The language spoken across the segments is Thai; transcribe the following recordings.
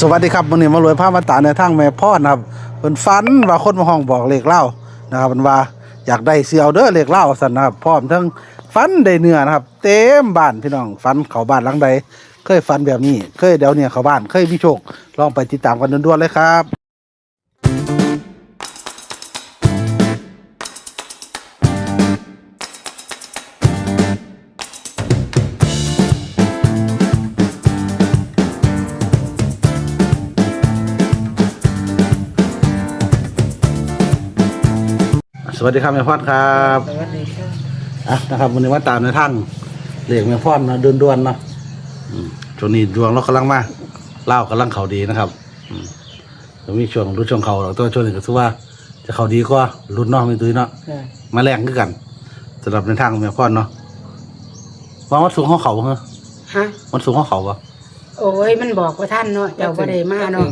สวัสดีครับวันนี้มารวยภาพมาตาในทางแม่พ่อนะครับเป็นฟันว่าคนมาห้องบอกเลขเล่านะครับมันว่าอยากได้เสียวเด้อเลขเล่าสันนะครับพร้อมทั้งฟันได้เนื้อนะครับ เต็มบ้านพี่น้องฟันเขาบ้านหลังใดเคยฟันแบบนี้ เคยเดี๋ยวเนี่ยเขาบ้านเคยมีโชคลองไปติดตามกันด่วนๆเลยครับ วัสดีครับแม่พ่อนครับสวัสดีค่ะอะนะครับวันนี้มาตามในทางเลขแม่พ่อนนะด่วนๆเนาะอืมช่วงนี้ดวงเรากำลังมาเล่าวกำลังเขาดีนะครับอืมจะมีช่วงรุ่นช่วงเขาเราตัวช่วงนี้ก็ถือว่า จะเขาดีกว่ารุ่นเน้องไม่ตุ้ยเนาะค่ะมาแรงขึ้นกันสำหรับในทางของแม่พ่อนเนาะว่าวัดสูงของเขาเหรอฮะ วัดสูงของเขาปะ โอ้ยมันบอกว่าท่านเนาะเจ้าบ่ได้มาเนาะ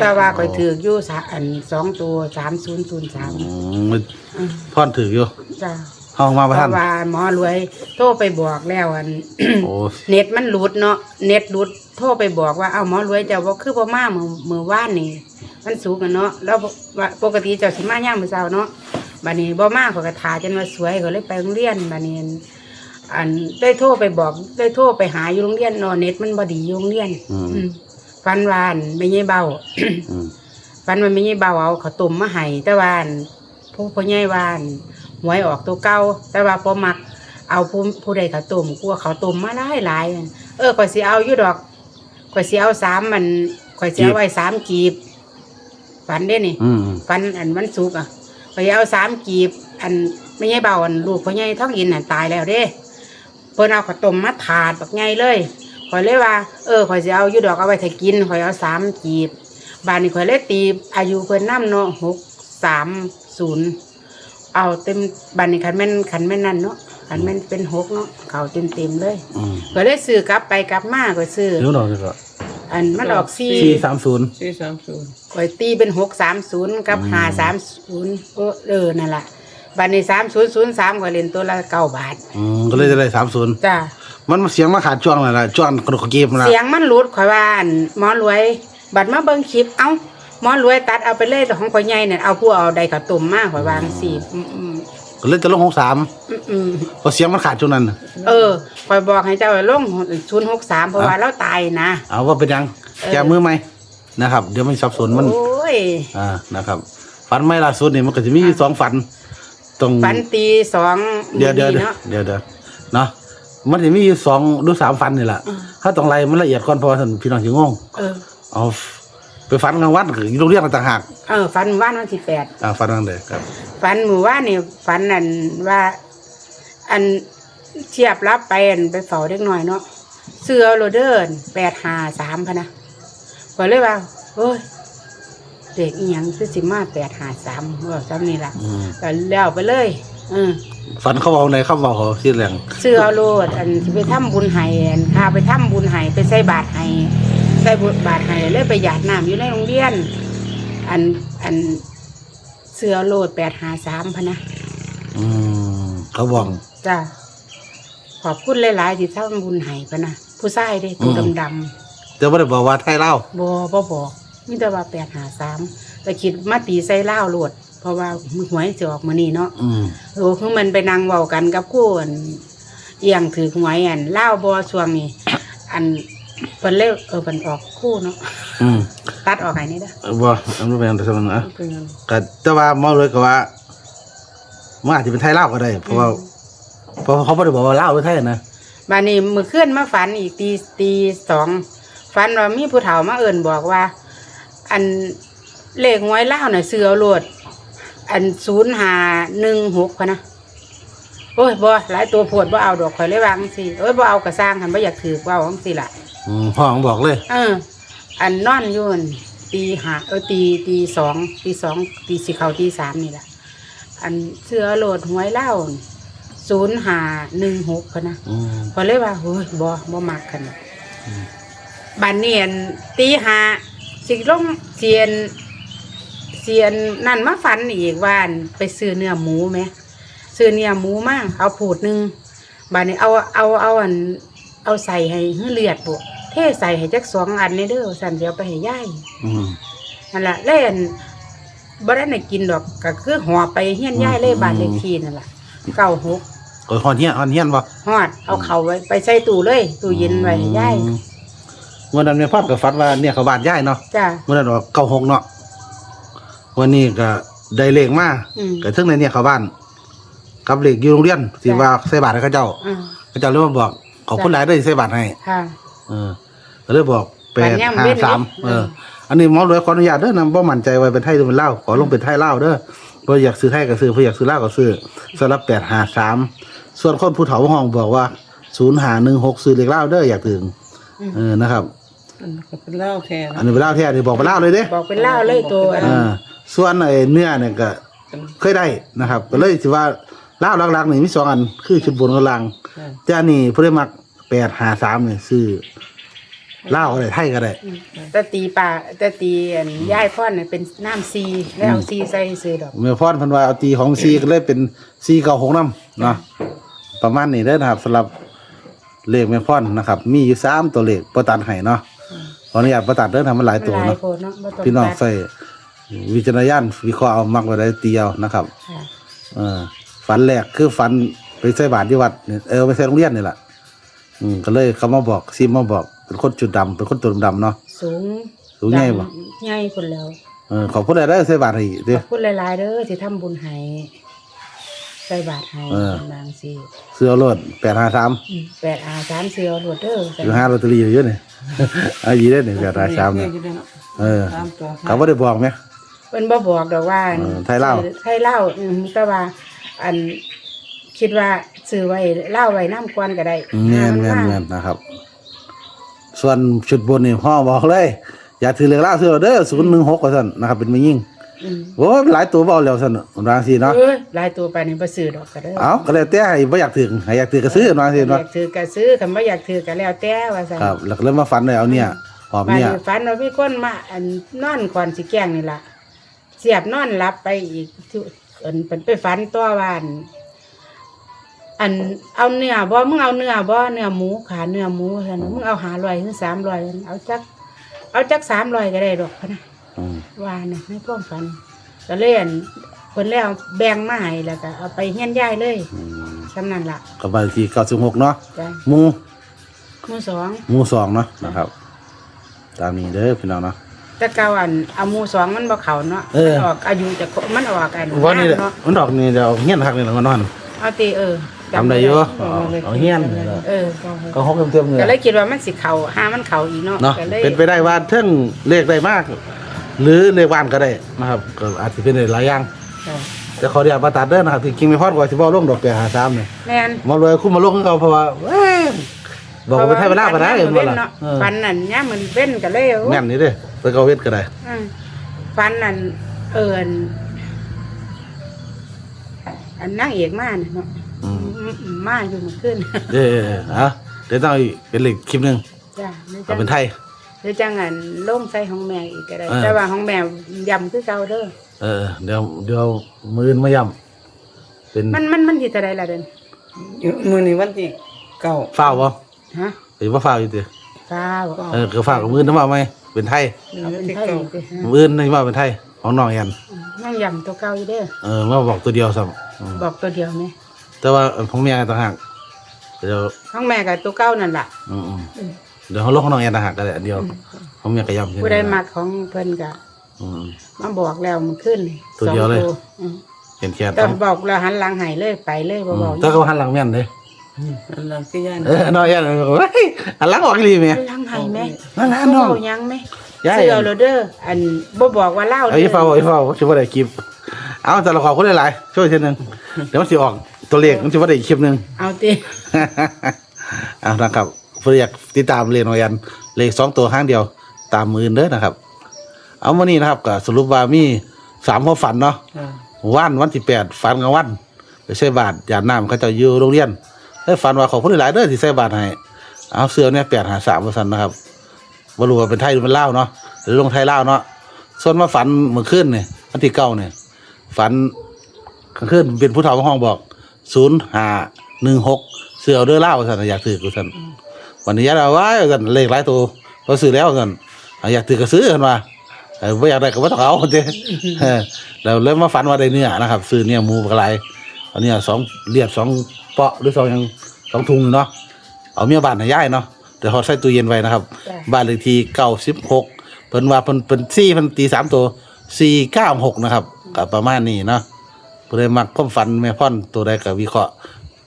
แต่ว่าข่อยถือกอยู่สะอันสองตัวสามศูนย์ศูนย์สามอืมพ่อนถืออยู่จ้าห้องมาเพประท่าน ราะว่าหมอรวย โทรไปบอกแล้วอัน โอ้ เน็ตมันหลุดเนาะเน็ตหลุดโทรไปบอกว่าเอ้าหมอรวยเจ้าบ่คือบ่มามื้อมื้อวานนี่มันสูงกันเนาะแล้วว่าปกติเจ้าสิมายามมื้อเช้าเนาะบัดนี้บ่มาเขาก็ทาจนว่าสวยก็เลยไปโรงเรียนบัดนี้ อันได้โทรไปบอก ได้โทรไปหาอยู่โรงเรียนเนาะเน็ตมันบ่ดีอยู่โรงเรียนอืม อืมฟันวาอันไม่ใช่เบา อืมฟันมันไม่ใช่เบาเอาเขาวต้มมาให้แต่วาอันผู้พ่อใหญ่วาอันหวยออกตัวเก่าแต่ว่าพอมัก เอาผู้ผู้ใดเขาวต้มกลัวเขาวต้มมาหลายหลายเออข่อยสิเอาอยู่ดอกข่อยสิเอาสามมันข่อยสิเอาไว้สามกีบฟันได้นี่ อืมฟันอันมันสุกอะข่อยสิเอาสามกีบ อันไม่ใช่เบาอันลูกพ่อใหญ่ท้องอินอันตายแล้วเด้ เพิ่นเอาข้าวต้มมาถาดบักใหญ่เลยข่อยเลยว่า เออข่อยสิเอาอยู่ดอกเอาไว้ถ้ากินข่อยเอาสามกีบ บานนี้ข่อยเลยตีอายุเพิ่นน้ำเนาะหกสามศูนย์เอาเต็มบานนี้ขันแม่นขันแม่นนั่นเนาะขันแม่นเป็นหกเนาะเขาเต็มเต็มๆเลยอืมก็เลยซื้อกลับไปกลับมาก็ซื้อรู้หน่อยดีกว่าอันมันออกสี่สี่สามศูนย์สี่สามศูนย์ข่อยตีเป็นหกสามศูนย์กับอืมห้าสามศูนย์เออเออนั่นแหละ บานนี้สามศูนย์ศูนย์สามข่อยเล่นตัวละเก้าบาทอืมก็เลยจะได้สามศูนย์จ้ามันเสียงมาขาดช่วงอะไรล่ะช่วงกระดูกเกมนะเสียงมันหลุดข่อยว่าอันหมอรวย บัดมาเบิ่งคลิปเอ้าหมอรวยตัดเอาไปเลยแต่ของข่อยใหญ่เนี่ยเอาผู้เอาใดข้าวต้มมาข่อยวางสี่อืมอืมก็เลยจะลงหกสามอืมอืมเพราะเสียงมันขาดช่วงนั้นเออข่อยบอกให้เจ้าลงศูนย์หกสามเพราะว่าเราตายนะเอาว่าเป็นยังเออแกมือไหมนะครับ เดี๋ยวมันสับสนมัน โอ้ย อ่านะครับ ฝันไม่ล่าสุดนี่มันก็จะมีสองฝัน ตรงฝันตีสองเดี๋ยวเดี๋ยวดีเดี๋ยวเนาะเดี๋ยวเดี๋ยวเนาะมันจะมีอยู่สองหรือสามฝันนี่แหละถ้าต้องไล่มันละเอียดก่อนเพราะว่าท่านพี่น้องสิงงเออเอาไปฝันกลางวันคือโรงเรียนต่างหากเออฝันว่านวันที่แปดอ่าฝันนั่นเลยครับฝันหมู่ว่านนี่ฝันอันว่า อันเทียบรับไปอันไปเฝ้าเด็กหน่อยเนาะเสือโรเดอร์แปดห้าสามพะนะก็เลยว่าเฮ้ย เด็กอีหยังคือสิมาแปดห้าสามว่าซ้ำนี่ล่ะอืมก็แล้วไปเลยเออฝันเขาเอาในเขาเอาเขาที่แรงเสื้อโลดอันที่ไปทำบุญไห้อันพาไปทำบุญไห้ไปใส่บาตรไห้ใส่บุญบาตรไห้เลยไปหยาดน้ำอยู่ในโรงเรียน อันอันเสื้อโลดแปดหาสามพะนะอืมเขาบอก จ้าขอบคุณหลายๆที่ทำบุญไห้พะนะผู้ชายเด้ตัวดำแต่ว่าได้บอกว่าไทยเล่าๆบอบ่บอก มีแต่ว่าแปดหาสามแต่คิดมาตีใส่เล่าวโลด เพราะว่ามือหวยจะออกมานี่เนาะอืมโอ้คือมันไปนั่งเว้ากันกับกู้อันเอียงถือหวยอันเล่าวบอช่วงนี้ อันเพิ่นเล่เออเพิ่นออกคู่เนาะอืมตัดออกไห้นี่เด้อเออบ่อันนี้เป็นอะไรสักอย่างนะเป็นยังก็แต่ว่าหมอเลยก็ว่ามันอาจจะเป็นไทยเล่าวก็ได้ เพราะว่าเพราะเขาไม่ได้บอกว่าเล่าวหรือไทยนะบานนี้มื้อคืนมาฝันอีกตีตีสองฝันว่ามีผู้เฒ่ามาเอิ่นบอกว่า อันเลขหวยเล่าวน่ะซื้อเอาโลด อัน0516พะนะโอ้ยบ่หลายตัวโพดบ่เอาดอกข่อยเลยวาจังซี่เอ้ยบ่เอากระสร้างคันบ่อยากถือบ่เอาจังซี่ล่ะ อืมพ่อของบอกเลย เออ อันนอนอยู่นั่นตีห้าเออตีตีสองตีสองตีสี่เขาตีสามนี่แหละอันเสื้อโหลดหวยเล่าศูนย์หาหนึ่งหกพะนะอืม พอเลยว่าเฮ้ยบ่บ่มักกันบันเนียนตีหา สิลงเสียนเสียนนั่นมาฝันอีกว่าอั่นไปซื้อเนื้อหมูไหมซื้อเนื้อหมูมาเอาผูดหนึ่งบันนี้เอาเอาเอาอันเอาใส่ให้เฮือเลือดบุเทใส่ให้จักสองอันนี่เด้อสั่นเดี๋ยวไปให้ยายอืมนั่นล่ะเล่นบ่ได้ได้กินดอกก็คือหอไปเฮียนยายเลยอืมบ้านเลขที่นั่นล่ะเก้าหกก็ฮอนเฮียนฮอนเฮียนบ่ฮอดเอาเข้าไว้ไปใส่ตู้เลยตู้เย็นไว้ให้ยาย อืมวันนั้นแม่พ่อก็ฝันว่าเนี่ยเขาบ้านยายเนาะจ้าวันนั้นว่าเก้าหกเนาะวันนี้ก็ได้เลขมาอืม ก็ถึงในเนี่ยเขาบ้านกับเลขอยู่โรงเรียนสิว่าใส่บาตรให้เขาเจ้าอ่าเขาเจ้าเลยมาบอกขอบคุณหลายเด้อที่ใส่บาตรให้ ค่ะ เออก็เลยบอกแปบัดดย่ำห้าเว้นสามเด้อเออ อันนี้หมอรวยขออนุญาตเด้อนำบ่มั่นใจไว้เป็นไทยหรือเป็นลาวขอลงเป็นไทยลาวเด้อบ่อยากซื้อไทยก็ซื้อบ่อยากซื้อลาวก็ซื้อสำหรับแปดห้าสามส่วนคนผู้เฒ่าห้องบอกว่าศูนย์หาหนึ่งหกซื้อเลขลาวเด้ออยากถึง เออนะครับมันก็เป็นเหล้าแทนอันนี้เป็นลาวแท้นี่บอกเป็นลาวเลยเด้บอกเป็นเล่าเลยตัวอันเออส่วนไอ้เนื้อเนี่ยก็เคยได้นะครับ ก็เลยสิว่าลาวหลักๆนี่มีสองอันคือชุดบนกับล่างแต่อันนี้ผู้ได้มักแปดหาสามนี่ซื้อลาวก็ได้ไทยก็ได้ แต่ตีป่าแต่ตีอันยายพ่อนเนี่ยเป็นน้ำซีแล้วเอาซีใส่ซื้อดอกเมื่อพรเพันว่าเอาตีของซีก็เลยเป็นซีเก่าหกน้ำเนาะประมาณนี้เด้อนะครับสำหรับ เลขแม่พรนะครับ มีอยู่สามตัวเลขประตัดให้เนาะขออนุญาตประตัดเด้อทำมันหลายมันตัวหลายเนาะโพดเนาะบ่ต้องพี่น้องตัดใส่วิจารณญาณวิเคราะห์เอามักไว้ได้เตียวนะครับ ค่ะเออฝันแรกคือฝันไปใส่บาตรที่วัดเนี่ยเออไปใส่โรงเรียนนี่แหละอืมก็เลยเขามาบอกซีมาบอกเป็นคนจุดดำเป็นคนตัวดำๆเนาะ สูงสูงใหญ่บ่ใหญ่คนแล้วเออขอบคุณอะไรได้ใส่บาตรให้อีกเด้ขอบคุณหลายๆเด้อที่ทำบุญให้ ใส่บาตรให้เออ นางซีเสื้อรถแปดห้าสามแปดอาสามเสียวรวดเด้ออยู่ห้าลอตเตอรี่เยอะเนี่ยอายีได้เนี่ยแปดห้าสามเนี่ยเออตามตัวเขาไม่ได้บอกไหม เพิ่นบ่บอกดอกว่าเออไทยลาว ไทยเล่าวอืมแต่ว่า อันคิดว่าซื้อไว้เล่าวไว้น้ำกวนก็ได้เงี้ยหาเงี้ยมาเงี้ยนะครับ ส่วนชุดบนนี่พ่อบอกเลย อย่าถือเลือกล่าซื้อเอาเด้อศูนย์หนึ่งหกกว่าสั่นนะครับ เป็นไม่ยิ่งอืม โอ้ยหลายตัวเบเอาแล้วสั่นรางสีเนาะเอ้ยหลายตัวไปนี่บ่ซื้อดอกก็เด้อเอาก็เลยแต่ให้ไม่อยากถือให้อยากถือก็ซื้อรางสีอเนาะยากถือก็ซื้อคันบ่อยากถือก็แล้วแต่ว่าซั่นครับ แล้วก็เลยมาฝันเลยเอาเนี่ยหอมบ้านเนี่ยนี้ฝันว่ามีคนมาอันนอนก่อนสิแกล้งนี่ล่ะเสียบนอนหลับไปอีกที่อันเป็นไปฝันตัววาอันอันเอาเนื้อบ่มึงเอาเนื้อบ่เนื้อหมูขาเนื้อหมูซั่นน่ะมึงเอาหาร้อยถึง300เอาจักเอาจัก300ก็ได้ดอกพะนะอืม ว่าน่ะในความฝันก็เลยอั่นเพิ่นแล้วแบ่งมาให้แล้วก็เอาไปเฮียนยายเลยอืมสำนั้นล่ะก็บางทีเก้าสิบหกเนาะจ้ะหมูหมู่สองหมูสองเนาะนะครับ ตามนี้เด้อพี่น้องเนาะ แต่เก่าอันเอาหมู่สองมันบ่เข้าเนาะเออ มันออกอายุจะมันออกอันวันนี้แหละเนาะมันดอกนี่เดี๋ยวเงี้ยนหักนี่แหละมันนอนเอาติเออทำได้อยู่เอาเอาเงี้ยนเออก็หกเต็มๆเลยก็เลยคิดว่ามันสิเข้าหามันเข้าอีกเนาะเนาะก็เลยเป็นไปได้ว่าเท่งเลขได้มาก หรือเลขบ้านก็ได้นะครับก็อาจจะเป็นได้หลายอย่างจ้ะแต่ขอเดียวมาตัดเด้อนะครับที่กิงไม่พอดกว่าสิบ่ลงดอกแก่หาซ้ำเนี่ยแม่นมาเลยคุ้มมาลงให้เขาเพราะว่าเอ้ยบอกว่าไปไทยเวลาก็ได้เพบ่ราะว่าล่ะเนาะเออฟันนั่นย่ามมันเว้นก็เลยโอ้แม่นนี่เด้อไปเกาเวทก็ได้อืมฟันนั่นเอิญอันนั่งเอกมาน่ะเนาะอืมอืมอืมมาอยู่เมื่อคืนเด้อฮะเดี๋ยวต้องเอาอีกเป็นเลขคลิปหนึงจ้ะหรือจัเอางเป็นไทย หรือจังอันลงใส่ของแม่อีกก็ได้ เออ แต่ว่าของแม่ยำคือเก่าเด้อเออ เดี๋ยวเดี๋ยวมืออนมาย่ำเป็นมันมันมันที่ตะไดล่ะเด่นมือนี้วันที่เก้าฝ้าวบ่ฮะหรือว่าฝ้าวอยู่ติฟ้าวเออคือฝ้าวกับมืออนำมาไหมเป็นไทยเอาเป็นไทยอีกสิฮะมืออนนี่ว่าเป็นไทยของน้องแอนยังยำตัวเก่าอยู่เด้อเออมาบอกตัวเดียวซ้ำอืมบอกตัวเดียวไหมแต่ว่าของแม่ต่างหากเดี๋ยวของแม่กับตัวเก่านั่นล่ะอืมๆ เดี๋ยวเขาลงของน้องแอนต่างหากก็ได้อันเดียวของแม่ก็ย่ำผู้ใดมักของเพิ่นก็อืม มาบอกแล้วมันขึ้นนี่ตัวเดียวเลย สองอืมเขียนเขียนแต่บอกแล้วหันหลังให้เลยไปเลยบ่บอกถ้าเขาหันหลังแม่นเลยอันหลังที่ย่านเออน้องแอนเฮ้ยหันหลังออกดีไหมหันหลังให้ไหมนั่นนะน้องบ่ยังไหมยายเสื้อโรเดอร์อันบ่บอกว่าเล่าไอ้ฟ้าไอ้ฟ้าคิดว่าได้คลิป เอาแต่ละขอคนหลายๆช่วยเช่นหนึ่งเดี๋ยวมันสิออกตัวเลขมันสิว่าได้อีกคลิปหนึ่งเอาติ เอานะครับเพื่ออยากติดตามเลขน้องแอนเลขสองตัวห้างเดียวตามมือเด้อนะครับ เอาวันนี้นะครับก็สรุปว่ามีสามข้อฝันเนาะอ่าวันวันที่แปดฝันกลางวันไปใส่บาทยานน้ำเขาเจะอยู่โรงเรียนได้ฝันว่าขอผู้หลายๆเด้อที่ใส่บาทให้เอาเสื้อเนี่ยแปดหาสามเปอร์เซ็นต์นะครับบรู้ว่าเป็นไทยหรือเป็นลาวเนาะหรือลงไทยลาวเนาะส่วนมาฝันเมื่อคืนเนี่ยวันที่เก้าเนี่ยฝัน กลางคืนเป็นผู้เฒ่าของห้องบอกศูนย์ห้าหนึ่งหกเสื้อเอาเด้อลาวสันอยากถือกูสัน วันนี้ยายเราว่ากันเลขหลายตัวก็ซื้อแล้วกันเอาอยากถือก็ซื้อกันว่าเออไม่อยากได้ก็ไม่ต้องเอาเจ้เออแล้วเริ่มมาฝันว่าได้เนื้อนะครับ ซื้อเนื้อหมูกระไรเอาเนี่ยสองเลียบสองเปาะหรือสองหยังสองทุงเนาะเอาเมียบ้านให้ยายเนาะเดี๋ยวเขาใส่ตู้เย็นไว้นะครับจ้ะบ้านเลขที่เก้าสิบหกเพิ่นว่าเพิ่นเป็นซี่เพิ่นตีสามตัวสี่เก้าหกนะครับก็ประมาณนี้เนาะเพิ่นเลยมักความฝันแม่พ่อนตัวใดก็วิเคราะห์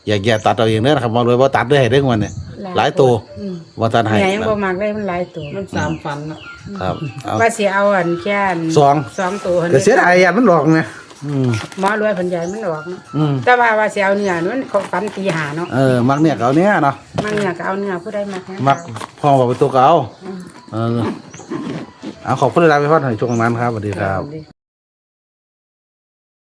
แยกแยะตัดเอาเองเด้อนะครับมาเลยว่าตัดด้วยให้ได้วันเนี่ย หลายตัวอืมว่าตัดให้แม่ยังนะบ่มักได้มันหลายตัวมันสามฝันเนาะครับเอา ว่าสิเอาอันแค่นสอง สองตัวก็เสียดายอันมันหลอกเนี่ยอืมหมอรวยเพิ่นใหญ่มันออกเนาะอืมแต่ว่าว่าสิเอาเนื้อนั้นเขาฟันตีหาเนาะเออมักเนี่ยก็เอาเนี้ยเนาะมันเนี่ยก็เอาเนื้อผู้ใดมักนะมักพ่อบอกเป็นตัวเก่าเออเอาขอบคุณหลายๆไปพ่อหน่อยช่วงนั้นครับสวัสดีครับดี